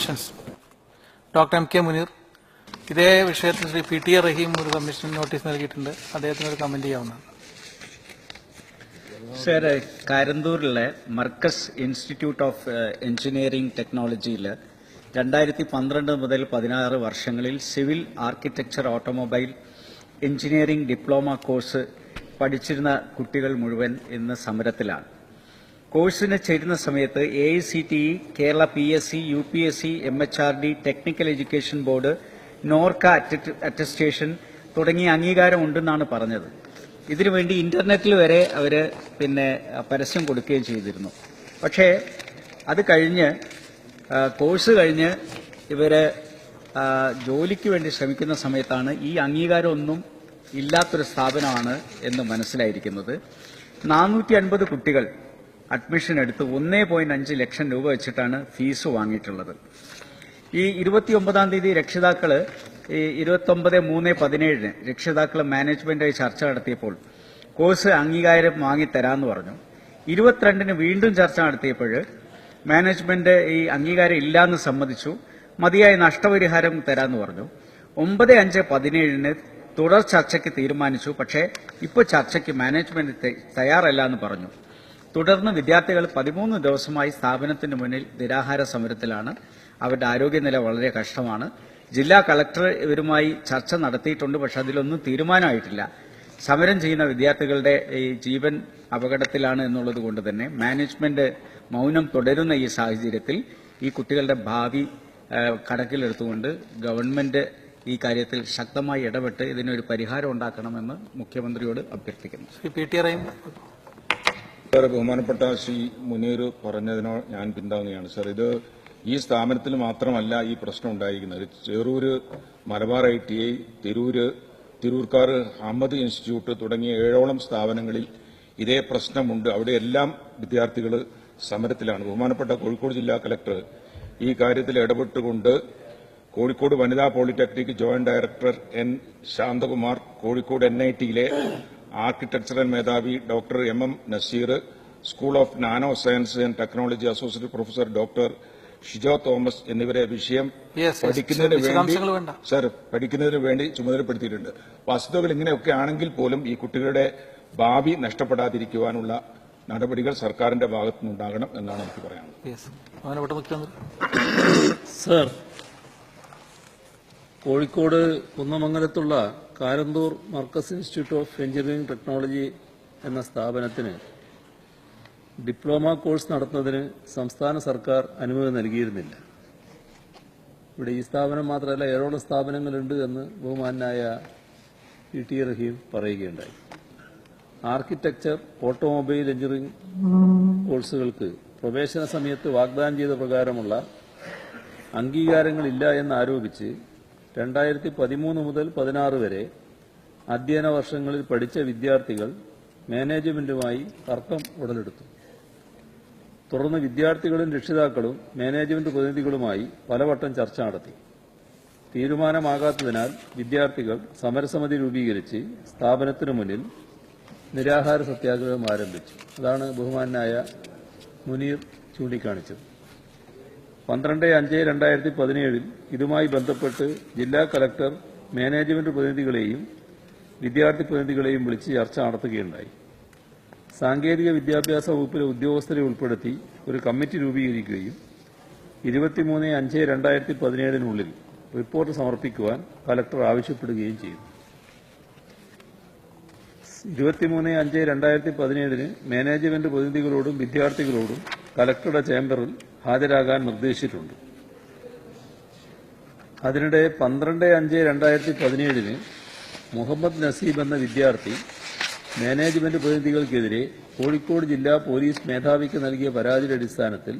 Commissions doctor M K Muneer ഇതേ വിഷയത്തിൽ Shri P T A Rahim ഒരു commission notice നൽകിയിട്ടുണ്ട്. അദ്ദേഹത്തിന് ഒരു കമന്റ് ചെയ്യാവുന്നതാണ്. സാർ കാരന്തൂരിലെ മർക്കസ് ഇൻസ്റ്റിറ്റ്യൂട്ട് ഓഫ് എഞ്ചിനീയറിംഗ് ടെക്നോളജിയിൽ രണ്ടായിരത്തി പന്ത്രണ്ട് മുതൽ പതിനാറ് വർഷങ്ങളിൽ civil architecture automobile engineering diploma course പഠിച്ചിരുന്ന കുട്ടികൾ മുഴുവൻ ഇന്ന് സമരത്തിലാണ്. കോഴ്സിന് ചേരുന്ന സമയത്ത് A I C T E Kerala P S C U P S C M H R D technical education board Norka attestation തുടങ്ങിയ അംഗീകാരം ഉണ്ടെന്നാണ് പറഞ്ഞത് ഇതിനുവേണ്ടി ഇന്റർനെറ്റിൽ വരെ അവർ പിന്നെ പരസ്യം കൊടുക്കുകയും ചെയ്തിരുന്നു. പക്ഷേ അത് കഴിഞ്ഞ് കോഴ്സ് കഴിഞ്ഞ് ഇവർ ജോലിക്ക് വേണ്ടി ശ്രമിക്കുന്ന സമയത്താണ് ഈ അംഗീകാരമൊന്നും ഇല്ലാത്തൊരു സ്ഥാപനമാണ് എന്ന് മനസ്സിലായിരിക്കുന്നത്. നാനൂറ്റി അൻപത് കുട്ടികൾ അഡ്മിഷൻ എടുത്ത് ഒന്നേ പോയിന്റ് അഞ്ച് ലക്ഷം രൂപ വെച്ചിട്ടാണ് ഫീസ് വാങ്ങിയിട്ടുള്ളത്. ഈ ഇരുപത്തിയൊമ്പതാം തീയതി രക്ഷിതാക്കൾ ഈ ഇരുപത്തൊമ്പത് മൂന്ന് പതിനേഴിന് രക്ഷിതാക്കൾ മാനേജ്മെന്റായി ചർച്ച നടത്തിയപ്പോൾ കോഴ്സ് അംഗീകാരം വാങ്ങിത്തരാമെന്ന് പറഞ്ഞു. ഇരുപത്തിരണ്ടിന് വീണ്ടും ചർച്ച നടത്തിയപ്പോൾ മാനേജ്മെന്റ് ഈ അംഗീകാരം ഇല്ലാന്ന് സമ്മതിച്ചു. മതിയായ നഷ്ടപരിഹാരം തരാമെന്ന് പറഞ്ഞു. ഒമ്പത് അഞ്ച് പതിനേഴിന് തുടർ ചർച്ചയ്ക്ക് തീരുമാനിച്ചു. പക്ഷേ ഇപ്പോൾ ചർച്ചയ്ക്ക് മാനേജ്മെന്റ് തയ്യാറല്ല എന്ന് പറഞ്ഞു. തുടർന്ന് വിദ്യാർത്ഥികൾ പതിമൂന്ന് ദിവസമായി സ്ഥാപനത്തിന് മുന്നിൽ നിരാഹാര സമരത്തിലാണ്. അവരുടെ ആരോഗ്യനില വളരെ കഷ്ടമാണ്. ജില്ലാ കളക്ടർ ഇവരുമായി ചർച്ച നടത്തിയിട്ടുണ്ട് പക്ഷെ അതിലൊന്നും തീരുമാനമായിട്ടില്ല. സമരം ചെയ്യുന്ന വിദ്യാർത്ഥികളുടെ ഈ ജീവൻ അപകടത്തിലാണ് എന്നുള്ളത് തന്നെ മാനേജ്മെന്റ് മൗനം തുടരുന്ന ഈ സാഹചര്യത്തിൽ ഈ കുട്ടികളുടെ ഭാവി കണക്കിലെടുത്തുകൊണ്ട് ഗവൺമെന്റ് ഈ കാര്യത്തിൽ ശക്തമായി ഇടപെട്ട് ഇതിനൊരു പരിഹാരം ഉണ്ടാക്കണമെന്ന് മുഖ്യമന്ത്രിയോട് അഭ്യർത്ഥിക്കുന്നു. സാർ ബഹുമാനപ്പെട്ട ശ്രീ മുനീർ പറഞ്ഞതിനോ ഞാൻ പിന്താങ്ങുകയാണ് സാർ ഇത് ഈ സ്ഥാപനത്തിൽ മാത്രമല്ല ഈ പ്രശ്നം ഉണ്ടായിരിക്കുന്നത്. Cherur Malabar I T I Tirur തിരൂർക്കാർ Ahmed institute തുടങ്ങിയ ഏഴോളം സ്ഥാപനങ്ങളിൽ ഇതേ പ്രശ്നമുണ്ട്. അവിടെയെല്ലാം വിദ്യാർത്ഥികൾ സമരത്തിലാണ്. ബഹുമാനപ്പെട്ട കോഴിക്കോട് ജില്ലാ കലക്ടർ ഈ കാര്യത്തിൽ ഇടപെട്ടുകൊണ്ട് കോഴിക്കോട് വനിതാ polytechnic joint director N Shanthakumar Kozhikode N I ടിയിലെ architectural മേധാവി doctor M M Naseer school of nano science and technology associate professor doctor Shijo Thomas എന്നിവരെ വിഷയം. പഠിക്കുന്നതിന് വേണ്ടി വേണ്ട. സർ പഠിക്കുന്നതിന് വേണ്ടി ചുമതലപ്പെടുത്തിയിട്ടുണ്ട് വസ്തുതകൾ ഇങ്ങനെയൊക്കെ ആണെങ്കിൽ പോലും ഈ കുട്ടികളുടെ ഭാവി നഷ്ടപ്പെടാതിരിക്കുവാനുള്ള നടപടികൾ സർക്കാരിന്റെ ഭാഗത്തുനിന്നുണ്ടാകണം എന്നാണ് എനിക്ക് പറയാനുള്ളത് yes sir Kozhikode കുന്നമംഗലത്തുള്ള Karanthur Markaz institute of engineering technology എന്ന സ്ഥാപനത്തിന് ഡിപ്ലോമ കോഴ്സ് നടത്തുന്നതിന് സംസ്ഥാന സർക്കാർ അനുമതി നൽകിയിരുന്നില്ല. ഇവിടെ ഈ സ്ഥാപനം മാത്രമല്ല ഏഴോളം സ്ഥാപനങ്ങളുണ്ട് എന്ന് ബഹുമാനായ പി ടി റഹീം പറയുകയുണ്ടായി. ആർക്കിടെക്ചർ ഓട്ടോമൊബൈൽ എഞ്ചിനീയറിംഗ് കോഴ്സുകൾക്ക് പ്രവേശന സമയത്ത് വാഗ്ദാനം ചെയ്ത പ്രകാരമുള്ള അംഗീകാരങ്ങളില്ല എന്നാരോപിച്ച് രണ്ടായിരത്തി പതിമൂന്ന് മുതൽ പതിനാറ് വരെ അധ്യയന വർഷങ്ങളിൽ പഠിച്ച വിദ്യാർത്ഥികൾ മാനേജ്മെന്റുമായി തർക്കം ഉടലെടുത്തു. തുടർന്ന് വിദ്യാർത്ഥികളും രക്ഷിതാക്കളും മാനേജ്മെന്റ് പ്രതിനിധികളുമായി പലവട്ടം ചർച്ച നടത്തി. തീരുമാനമാകാത്തതിനാൽ വിദ്യാർത്ഥികൾ സമരസമിതി രൂപീകരിച്ച് സ്ഥാപനത്തിനു മുന്നിൽ നിരാഹാര സത്യാഗ്രഹം ആരംഭിച്ചു. അതാണ് ബഹുമാനായ മുനീർ ചൂണ്ടിക്കാണിച്ചത്. പന്ത്രണ്ട് അഞ്ച് രണ്ടായിരത്തി പതിനേഴിൽ ഇതുമായി ബന്ധപ്പെട്ട് ജില്ലാ കലക്ടർ മാനേജ്മെന്റ് പ്രതിനിധികളെയും വിദ്യാർത്ഥി പ്രതിനിധികളെയും വിളിച്ച് ചർച്ച നടത്തുകയുണ്ടായി. സാങ്കേതിക വിദ്യാഭ്യാസ വകുപ്പിലെ ഉദ്യോഗസ്ഥരെ ഉൾപ്പെടുത്തി ഒരു കമ്മിറ്റി രൂപീകരിക്കുകയും ഇരുപത്തിമൂന്ന് അഞ്ച് രണ്ടായിരത്തി പതിനേഴിനുള്ളിൽ റിപ്പോർട്ട് സമർപ്പിക്കുവാൻ കലക്ടർ ആവശ്യപ്പെടുകയും ചെയ്തു. ഇരുപത്തിമൂന്ന് അഞ്ച് രണ്ടായിരത്തി പതിനേഴിന് മാനേജ്മെന്റ് പ്രതിനിധികളോടും വിദ്യാർത്ഥികളോടും കലക്ടറുടെ ചേംബറിൽ ഹാജരാകാൻ നിർദ്ദേശിച്ചിട്ടുണ്ട്. അതിനിടെ പന്ത്രണ്ട് അഞ്ച് രണ്ടായിരത്തി പതിനേഴിന് മുഹമ്മദ് നസീബ് എന്ന വിദ്യാർത്ഥി മാനേജ്മെന്റ് പ്രതിനിധികൾക്കെതിരെ കോഴിക്കോട് ജില്ലാ പോലീസ് മേധാവിക്ക് നൽകിയ പരാതിയുടെ അടിസ്ഥാനത്തിൽ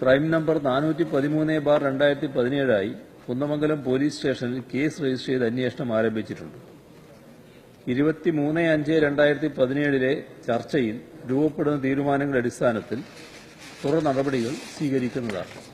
ക്രൈം നമ്പർ നാനൂറ്റി പതിമൂന്ന് ബാർ രണ്ടായിരത്തി പതിനേഴായി കുന്നമംഗലം പോലീസ് സ്റ്റേഷനിൽ കേസ് രജിസ്റ്റർ ചെയ്ത് അന്വേഷണം ആരംഭിച്ചിട്ടുണ്ട്. ഇരുപത്തിമൂന്ന് അഞ്ച് രണ്ടായിരത്തി പതിനേഴിലെ ചർച്ചയിൽ രൂപപ്പെടുന്ന തീരുമാനങ്ങളുടെ അടിസ്ഥാനത്തിൽ തുടർ നടപടികൾ സ്വീകരിക്കുന്നതാണ്.